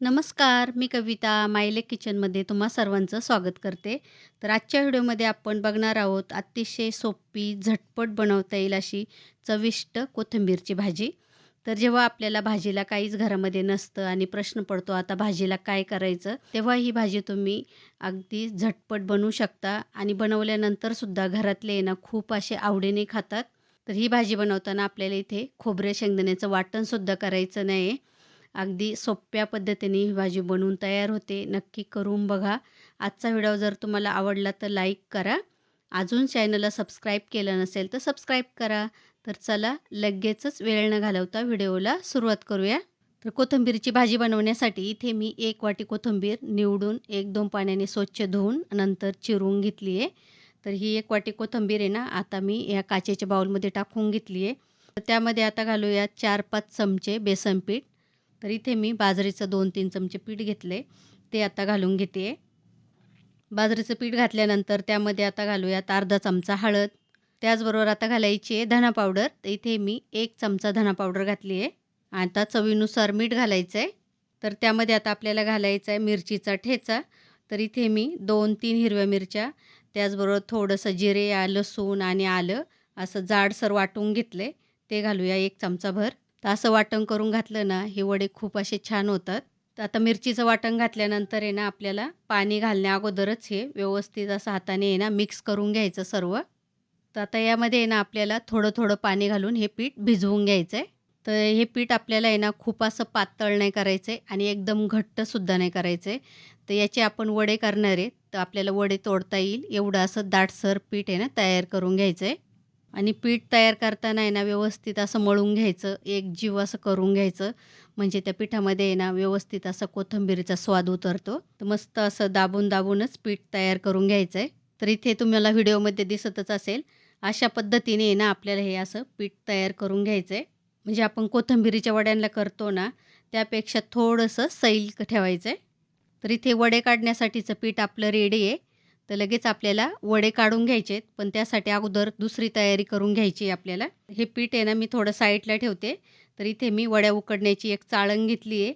नमस्कार, मी कविता मायले किचनमध्ये तुम्हा सर्वांचं स्वागत करते. तर आजच्या व्हिडिओमध्ये आपण बघणार आहोत अतिशय सोपी, झटपट बनवता येईल अशी चविष्ट कोथिंबीरची भाजी. तर जेव्हा आपल्याला भाजीला काहीच घरामध्ये नसतं आणि प्रश्न पडतो आता भाजीला काय करायचं, तेव्हा ही भाजी तुम्ही अगदी झटपट बनवू शकता आणि बनवल्यानंतरसुद्धा घरातले आहे ना खूप असे आवडीने खातात. तर ही भाजी बनवताना आपल्याला इथे खोबरे शेंगदाण्याचं वाटणसुद्धा करायचं नाही आहे अगदी सोप्या पद्धतीने ही भाजी बनवून तयार होते. नक्की करून बघा. आजचा व्हिडिओ जर तुम्हाला आवडला तर लाईक करा. अजून चॅनलला सबस्क्राईब केलं नसेल तर सबस्क्राईब करा. तर चला लगेचच वेळ न घालवता व्हिडिओला सुरुवात करूया. तर कोथिंबीरची भाजी बनवण्यासाठी इथे मी एक वाटी कोथिंबीर निवडून एक दोन पाण्याने स्वच्छ धुवून नंतर चिरून घेतली आहे. तर ही एक वाटी कोथिंबीर आहे ना आता मी या काचेच्या बाउलमध्ये टाकून घेतली आहे. तर त्यामध्ये आता घालूया चार पाच चमचे बेसन पीठ. तर इथे मी बाजरीचं दोन तीन चमचे पीठ घेतले. ते आता घालून घेते. बाजरीचं पीठ घातल्यानंतर त्यामध्ये आता घालूयात अर्धा चमचा हळद. त्याचबरोबर आता घालायची आहे धना पावडर. तर इथे मी एक चमचा धना पावडर घातली आहे. आता चवीनुसार मीठ घालायचं आहे तर त्यामध्ये आता आपल्याला घालायचं आहे मिरचीचा ठेचा. तर इथे मी दोन तीन हिरव्या मिरच्या त्याचबरोबर थोडंसं जिरे लसूण आणि आलं असं जाडसर वाटून घेतले. ते घालूया एक चमचाभर. तर असं वाटण करून घातलं ना हे वडे खूप असे छान होतात. तर आता मिरचीचं वाटण घातल्यानंतर आहे ना आपल्याला पाणी घालण्या अगोदरच हे व्यवस्थित असं हाताने आहे ना मिक्स करून घ्यायचं सर्व. तर आता यामध्ये आहे ना आपल्याला थोडं थोडं पाणी घालून हे पीठ भिजवून घ्यायचं आहे तर हे पीठ आपल्याला आहे ना खूप असं पातळ नाही करायचं आहे आणि एकदम घट्टसुद्धा नाही करायचं आहे तर याचे आपण वडे करणार आहे. तर आपल्याला वडे तोडता येईल. एवढं असं दाटसर पीठ आहे ना तयार करून घ्यायचं आहे आणि पीठ तयार करताना आहे ना व्यवस्थित असं मळून घ्यायचं एक जीव असं करून घ्यायचं. म्हणजे त्या पिठामध्ये आहे ना व्यवस्थित असं कोथिंबीरीचा स्वाद उतरतो. तर मस्त असं दाबून दाबूनच पीठ तयार करून घ्यायचं आहे तर इथे तुम्हाला व्हिडिओमध्ये दिसतच असेल अशा पद्धतीने आहे ना आपल्याला हे असं पीठ तयार करून घ्यायचं आहे म्हणजे आपण कोथिंबीरीच्या वड्यांना करतो ना त्यापेक्षा थोडंसं सैल ठेवायचं आहे तर इथे वडे काढण्यासाठीचं पीठ आपलं रेडी आहे. तर लगेच आपल्याला वडे काढून घ्यायचे आहेत पण त्यासाठी अगोदर दुसरी तयारी करून घ्यायची आहे आपल्याला. हे पीठ आहे ना मी थोडं साईडला ठेवते. तर इथे मी वड्या उकडण्याची एक चाळण घेतली आहे.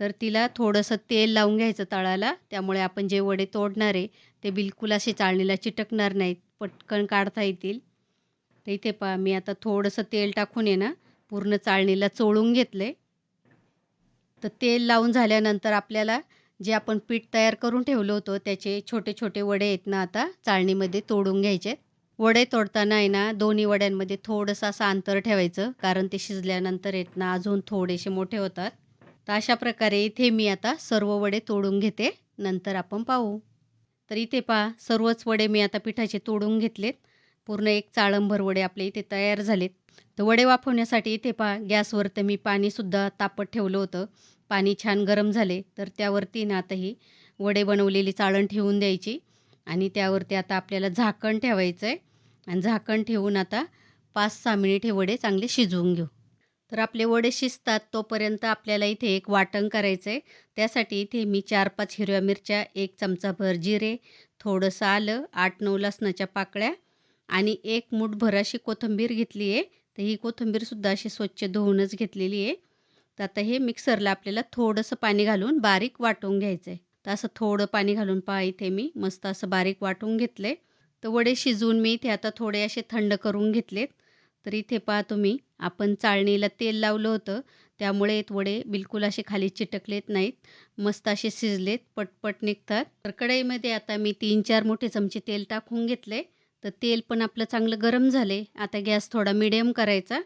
तर तिला थोडंसं तेल लावून घ्यायचं तळाला. त्यामुळे आपण जे वडे तोडणार आहे ते बिलकुल असे चाळणीला चिटकणार नाहीत. पटकन काढता येतील. तर इथे पहा मी आता थोडंसं तेल टाकून आहे ना पूर्ण चाळणीला चोळून घेतलं आहे तर तेल लावून झाल्यानंतर आपल्याला जे आपण पीठ तयार करून ठेवलं होतं त्याचे छोटे छोटे वडे आहेत ना आता चाळणीमध्ये तोडून घ्यायचे. वडे तोडताना आहे ना दोन्ही वड्यांमध्ये थोडंसं असं अंतर ठेवायचं कारण ते शिजल्यानंतर आहेत ना अजून थोडेसे मोठे होतात. तर अशा प्रकारे इथे मी आता सर्व वडे तोडून घेते. नंतर आपण पाहू. तर इथे पहा सर्वच वडे मी आता पिठाचे तोडून घेतलेत. पूर्ण एक चाळंभर वडे आपले इथे तयार झालेत. तर वडे वाफवण्यासाठी इथे पहा गॅसवर तर मी पाणीसुद्धा तापत ठेवलं होतं. पाणी छान गरम झाले तर त्यावरती ना आता ही वडे बनवलेली चाळण ठेवून द्यायची. आणि त्यावरती आता आपल्याला झाकण ठेवायचं आहे आणि झाकण ठेवून आता पाच सहा मिनिट हे वडे चांगले शिजवून घेऊ. तर आपले वडे शिजतात तोपर्यंत आपल्याला इथे एक वाटण करायचं आहे त्यासाठी इथे मी चार पाच हिरव्या मिरच्या एक चमचाभर जिरे थोडंसं आलं आठ नऊ लसणाच्या पाकळ्या आणि एक मूठभर अशी कोथिंबीर घेतली आहे तर ही कोथिंबीरसुद्धा अशी स्वच्छ धुवूनच घेतलेली आहे तर आता हे मिक्सरला आपल्याला थोडंसं पाणी घालून बारीक वाटून घ्यायचं आहे तर असं थोडं पाणी घालून पहा इथे मी. मस्त असं बारीक वाटून घेतले तर वडे शिजवून मी इथे आता थोडे असे थंड करून घेतलेत. तर इथे पहा तुम्ही आपण चाळणीला तेल लावलं होतं. त्यामुळे वडे बिलकुल असे खाली चिटकलेत नाहीत. मस्त असे शिजलेत पटपट निघतात. तर कढईमध्ये आता मी तीन चार मोठे चमचे तेल टाकून घेतले तर तेल पण आपलं चांगलं गरम झाले आता गॅस थोडा मिडियम करायचा.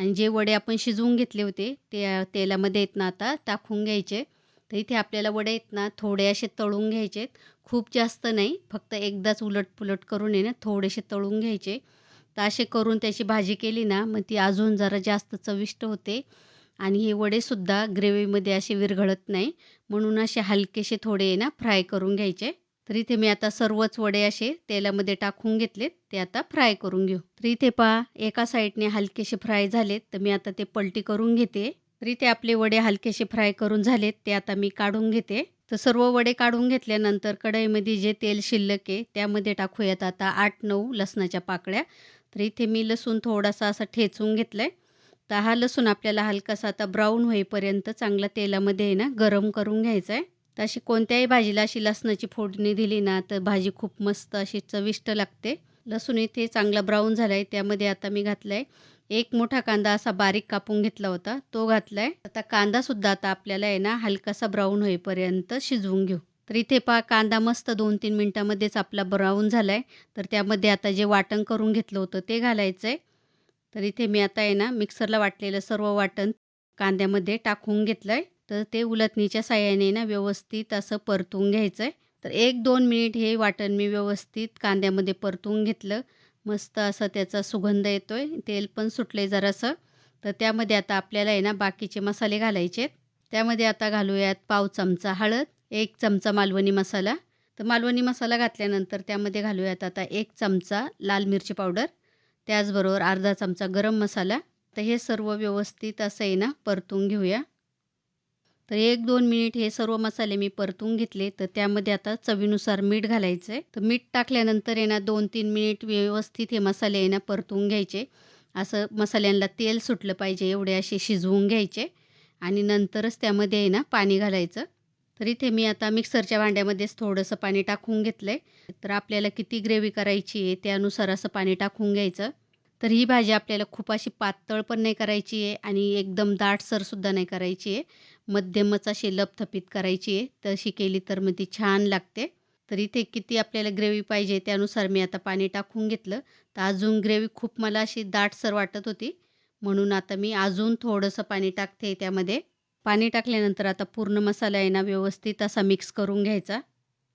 आणि जे वडे आपण शिजवून घेतले होते ते तेलामध्ये येत ना आता टाकून घ्यायचे. तर इथे आपल्याला वडे आहेत ना थोडे असे तळून घ्यायचे खूप जास्त नाही फक्त एकदाच उलट पुलट करून आहे ना थोडेसे तळून घ्यायचे. तर असे करून त्याची भाजी केली ना मग ती अजून जरा जास्त चविष्ट होते. आणि हे वडेसुद्धा ग्रेव्हीमध्ये असे विरघळत नाही. म्हणून असे हलकेसे थोडे ना फ्राय करून घ्यायचे. तर इथे मी आता सर्वच वडे असे तेलामध्ये टाकून घेतलेत. ते आता फ्राय करून घेऊ. तर इथे पहा एका साईडने हलकेसे फ्राय झालेत. तर मी आता ते पलटी करून घेते. तर इथे आपले वडे हलकेसे फ्राय करून झालेत. ते आता मी काढून घेते. तर सर्व वडे काढून घेतल्यानंतर कढईमध्ये जे तेल शिल्लक आहे त्यामध्ये टाकूयात आता आठ नऊ लसणाच्या पाकळ्या. तर इथे मी लसूण थोडासा असं ठेचून घेतलं आहे तर हा लसूण आपल्याला हलकासा आता ब्राऊन होईपर्यंत चांगला तेलामध्ये आहे ना गरम करून घ्यायचा आहे तर अशी कोणत्याही भाजीला अशी लसणाची फोडणी दिली ना तर भाजी खूप मस्त अशी चविष्ट लागते. लसूण इथे चांगला ब्राऊन झाला आहे त्यामध्ये आता मी घातला आहे एक मोठा कांदा असा बारीक कापून घेतला होता तो घातला आहे आता कांदासुद्धा आता आपल्याला आहे ना हलकासा ब्राऊन होईपर्यंत शिजवून घेऊ. तर इथे पहा कांदा मस्त दोन तीन मिनटामध्येच आपला ब्राऊन झाला आहे तर त्यामध्ये आता जे वाटण करून घेतलं होतं ते घालायचं आहे तर इथे मी आता आहे ना मिक्सरला वाटलेलं सर्व वाटण कांद्यामध्ये टाकून घेतलं आहे तर ते उलथणीच्या साह्याने ना व्यवस्थित असं परतून घ्यायचं आहे तर एक दोन मिनिट हे वाटण मी व्यवस्थित कांद्यामध्ये परतून घेतलं. मस्त असं त्याचा सुगंध येतो आहे तेल पण सुटलं आहे जरासं. तर त्यामध्ये आता आपल्याला आहे ना बाकीचे मसाले घालायचे त्यामध्ये आता घालूयात पाव चमचा हळद एक चमचा मालवणी मसाला. तर मालवणी मसाला घातल्यानंतर त्यामध्ये घालूयात आता एक चमचा लाल मिरची पावडर. त्याचबरोबर अर्धा चमचा गरम मसाला. तर हे सर्व व्यवस्थित असं आहे ना परतून घेऊया. तर एक दोन मिनिट हे सर्व मसाले मी परतून घेतले. तर त्यामध्ये आता चवीनुसार मीठ घालायचं आहे तर मीठ टाकल्यानंतर आहे ना दोन तीन मिनिट व्यवस्थित हे मसाले आहे ना परतून घ्यायचे. असं मसाल्यांना तेल सुटलं पाहिजे एवढे असे शिजवून घ्यायचे. आणि नंतरच त्यामध्ये आहे ना पाणी घालायचं. तर इथे मी आता मिक्सरच्या भांड्यामध्येच थोडंसं पाणी टाकून घेतलं आहे तर आपल्याला किती ग्रेव्ही करायची आहे त्यानुसार असं पाणी टाकून घ्यायचं. तर ही भाजी आपल्याला खूप अशी पातळ पण नाही करायची आहे आणि एकदम दाटसरसुद्धा नाही करायची आहे. मध्यमच अशी लपथपीत करायची आहे. तशी केली तर मग ती छान लागते. तर इथे किती आपल्याला ग्रेव्ही पाहिजे त्यानुसार मी आता पाणी टाकून घेतलं. तर अजून ग्रेव्ही खूप मला अशी दाटसर वाटत होती. म्हणून आता मी अजून थोडंसं पाणी टाकते त्यामध्ये. पाणी टाकल्यानंतर आता पूर्ण मसाला आहे ना व्यवस्थित असा मिक्स करून घ्यायचा.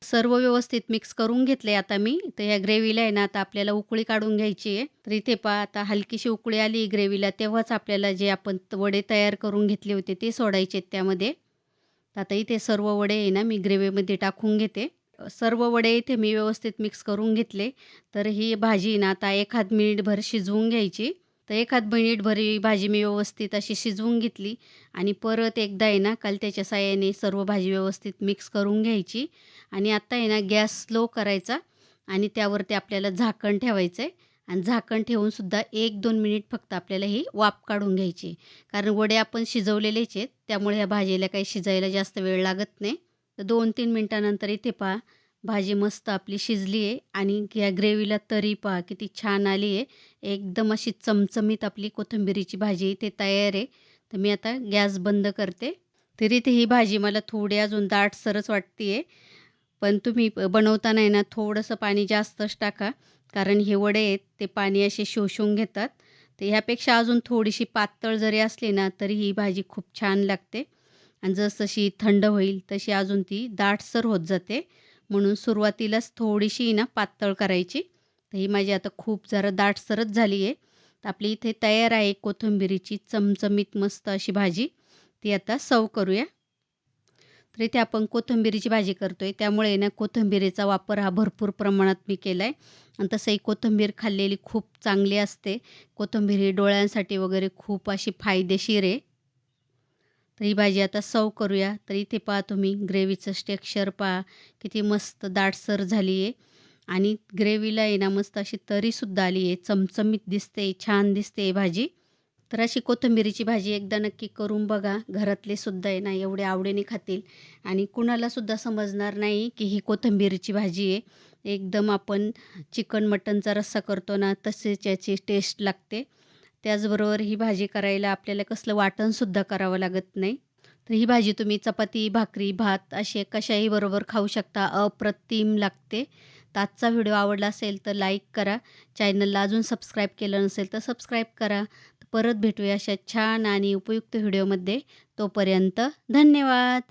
सर्व व्यवस्थित मिक्स करून घेतले आता मी. तर या ग्रेव्हीला आहे ना आता आपल्याला उकळी काढून घ्यायची आहे. तर इथे पहा आता हलकीशी उकळी आली ग्रेव्हीला तेव्हाच आपल्याला जे आपण वडे तयार करून घेतले होते ते सोडायचे त्यामध्ये. आता इथे सर्व वडे आहे ना मी ग्रेव्हीमध्ये टाकून घेते. सर्व वडे इथे मी व्यवस्थित मिक्स करून घेतले. तर ही भाजी ना आता एखाद मिनिटभर शिजवून घ्यायची. तर एखाद मिनिटभर भरी भाजी मी व्यवस्थित अशी शिजवून घेतली आणि परत एकदा आहे ना काल त्याच्या साह्याने सर्व भाजी व्यवस्थित मिक्स करून घ्यायची. आणि आत्ता आहे ना गॅस स्लो करायचा आणि त्यावरती आपल्याला झाकण ठेवायचं आहे आणि झाकण ठेवूनसुद्धा एक दोन मिनिट फक्त आपल्याला ही वाफ काढून घ्यायची. कारण वडे आपण शिजवलेलेच आहेत त्यामुळे ह्या भाजीला काही शिजायला जास्त वेळ लागत नाही. तर दोन तीन मिनटानंतर इथे पहा भाजी मस्त आपली शिजली आहे आणि या ग्रेव्हीला तरी पहा किती छान आली आहे. एकदम अशी चमचमीत आपली कोथिंबिरीची भाजी इथे तयार आहे. तर मी आता गॅस बंद करते. तरी ते ही भाजी मला थोडी अजून दाटसरच वाटते आहे पण तुम्ही बनवताना आहे ना थोडंसं पाणी जास्तच टाका. कारण हे वडे आहेत ते पाणी असे शोषून घेतात. तर ह्यापेक्षा अजून थोडीशी पातळ जरी असली ना तरी ही भाजी खूप छान लागते. आणि जसशी थंड होईल तशी अजून ती दाटसर होत जाते. म्हणून सुरुवातीलाच थोडीशी ना पातळ करायची. तर ही माझी आता खूप जरा दाटसरच झाली आहे तर आपली इथे तयार आहे कोथिंबिरीची चमचमीत मस्त अशी भाजी. ती आता सव करूया. तर इथे आपण कोथिंबिरीची भाजी करतो आहे त्यामुळे ना कोथिंबिरीचा वापर हा भरपूर प्रमाणात मी केला आहे आणि तसंही कोथिंबीर खाल्लेली खूप चांगली असते. कोथिंबीर ही डोळ्यांसाठी वगैरे खूप अशी फायदेशीर आहे. तर ही भाजी आता सव करूया. तर इथे पहा तुम्ही ग्रेव्हीचं टेक्स्चर पहा. किती मस्त दाटसर झाली आहे आणि ग्रेव्हीला आहे ना मस्त अशी तरीसुद्धा आली आहे चमचमीत दिसते छान दिसते भाजी. तर अशी कोथिंबिरीची भाजी एकदा नक्की करून बघा. घरातले सुद्धा आहे ना एवढे आवडीने खातील. आणि कुणालासुद्धा समजणार नाही की ही कोथिंबिरीची भाजी आहे. एकदम आपण चिकन मटनचा रस्सा करतो ना तसेच याची टेस्ट लागते. त्याचबरोबर ही भाजी करायला आपल्याला कसलं वाटणसुद्धा करावं लागत नाही. तर ही भाजी तुम्ही चपाती भाकरी भात असे कशाही बरोबर खाऊ शकता अप्रतिम लागते. तर आजचा व्हिडिओ आवडला असेल तर लाईक करा. चॅनलला अजून सबस्क्राईब केलं नसेल तर सबस्क्राईब करा. परत भेटूया अशा छान आणि उपयुक्त व्हिडिओमध्ये. तोपर्यंत धन्यवाद!